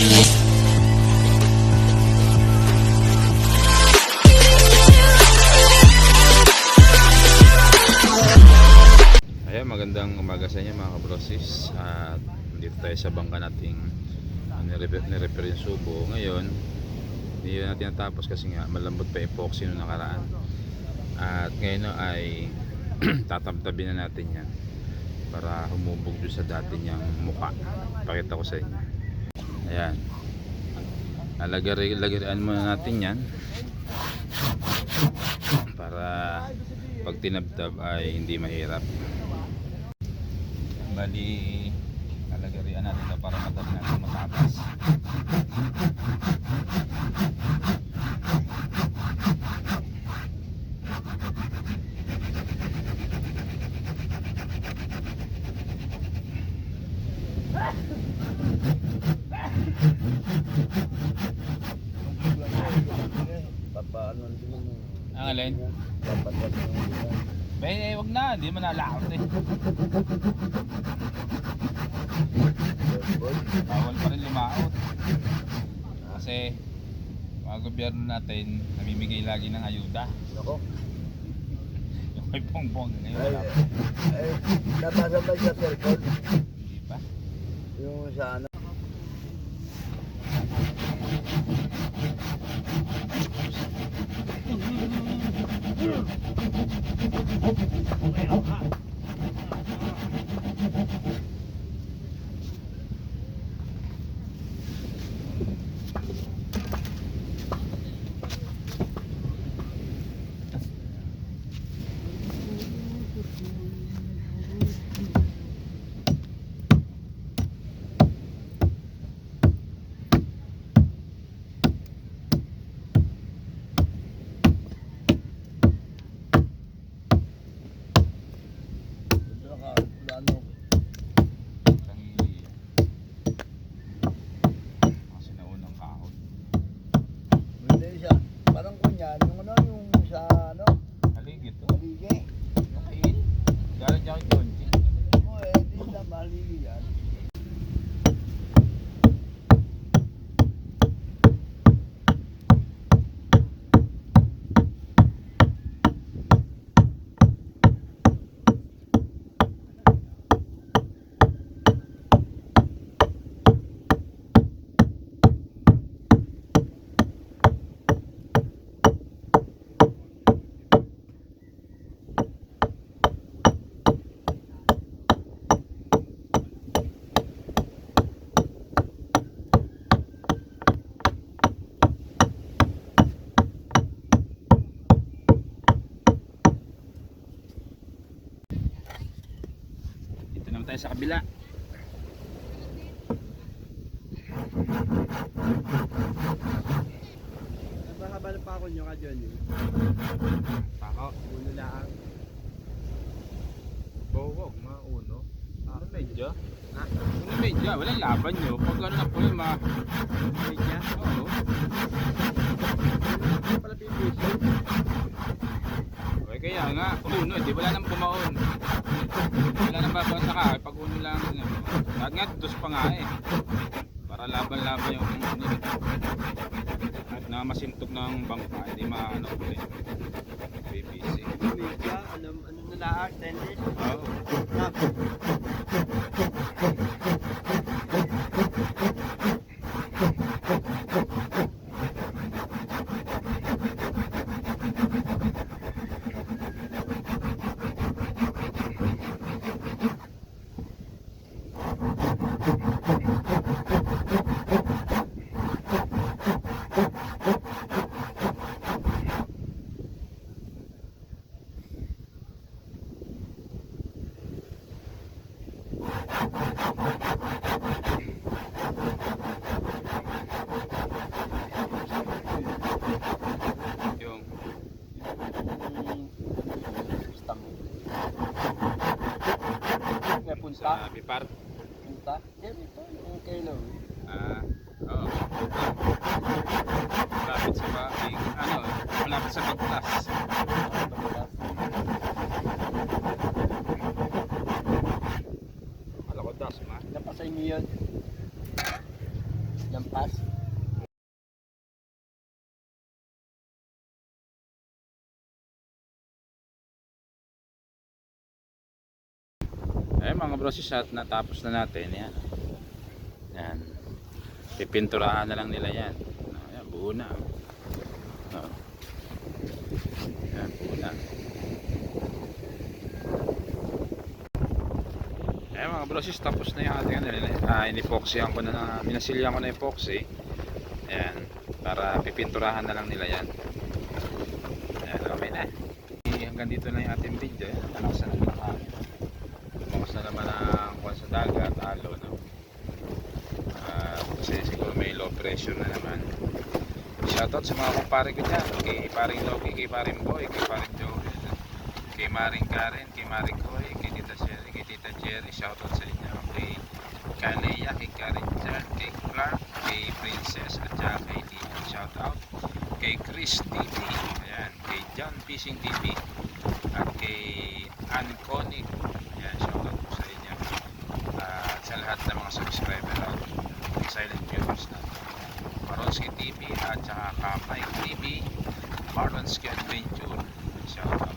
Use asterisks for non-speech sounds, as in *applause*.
Ayan, magandang umaga sa inyo mga kabrosis. At dito tayo sa bangka nating uh, nirepair, nirepair yung subo. Ngayon, hindi natin natapos kasi nga malambot pa epoxy nung nakaraan. At ngayon ay *clears throat* tatabtabi na natin yan Para humubog doon sa dati niyang mukha. Pakita ko sa inyo Ayan. Lalagari, lagarian muna natin yan. Para pag tinabtab ay hindi mahirap. Bali, lalagarian natin ito para madali natin matapas. Papaano din mo. Ang alin? Mo. Bay, eh, wag na, hindi man nalaot eh. Bawal pa rin lumaot. Kasi, mga gobyerno natin, namimigay lagi ng ayuda. Ako. Yung kay Bongbong, ngayon Ay, wala pa. ay, nabasa ba sa cellphone? Hindi pa. Yung sa ano? આ લીલી યાર tayo sa kabila. Mahaba na pa ako nyo ka, Johnny. Pako. Uno lang. Bawag, mauno. Ano medyo? Ha? Ano medyo? Walang laban nyo. Pag ano na po yung mga... Medya. Oo. Ano pala pipisyo? Okay, kaya nga, uno, di wala nang bumaon. Wala nang pag uno lang. Ano, Lahat nga, dos pa nga eh. Para laban-laban yung ano. At na masintog ng bangka, hindi maano ko eh. BBC. Ano, ano na laak? Tennis? Oo. Tap. Yung, May punta? sa Bipar. Punta? Yan ito. Yung kilo. Ah, oo. Malapit sa ba, ay, ano, malapit sa Bagtas. Kala ko das, ma. Napasa inyo yun. Eh mga brosis at natapos na natin yan. Yan. Pipinturahan na lang nila yan. Oh, yan buo na. Oh. Yan buo na. Eh mga brosis tapos na yung ating ano. Ah, inipoxyan ko na, na minasilyan ko na epoxy. Yan. Para pipinturahan na lang nila yan. Yan okay na. Eh, Hanggang dito na yung ating video. Yan. Malakas na naman ang hangin. Bukas na naman ang kuwan sa dagat, alo, no? Ah, kasi siguro may low pressure na naman. Shoutout sa mga kumpare ko dyan. Kay paring Loki, kay paring Boy, kay paring Joel, kay Maring Karen, kay Maring Koy, kay Tita Sherry, kay Tita Jerry. Shoutout sa inyo. Kay Kaneya, kay Karen Jan, kay Clark, kay Princess, at saka kay Tito. Shoutout. Kay Chris TV, ayan, kay John Fishing TV, at kay Ann mga subscriber at silent viewers natin. Maronsky TV at saka Kamay TV, Maronsky Adventure. Shout out.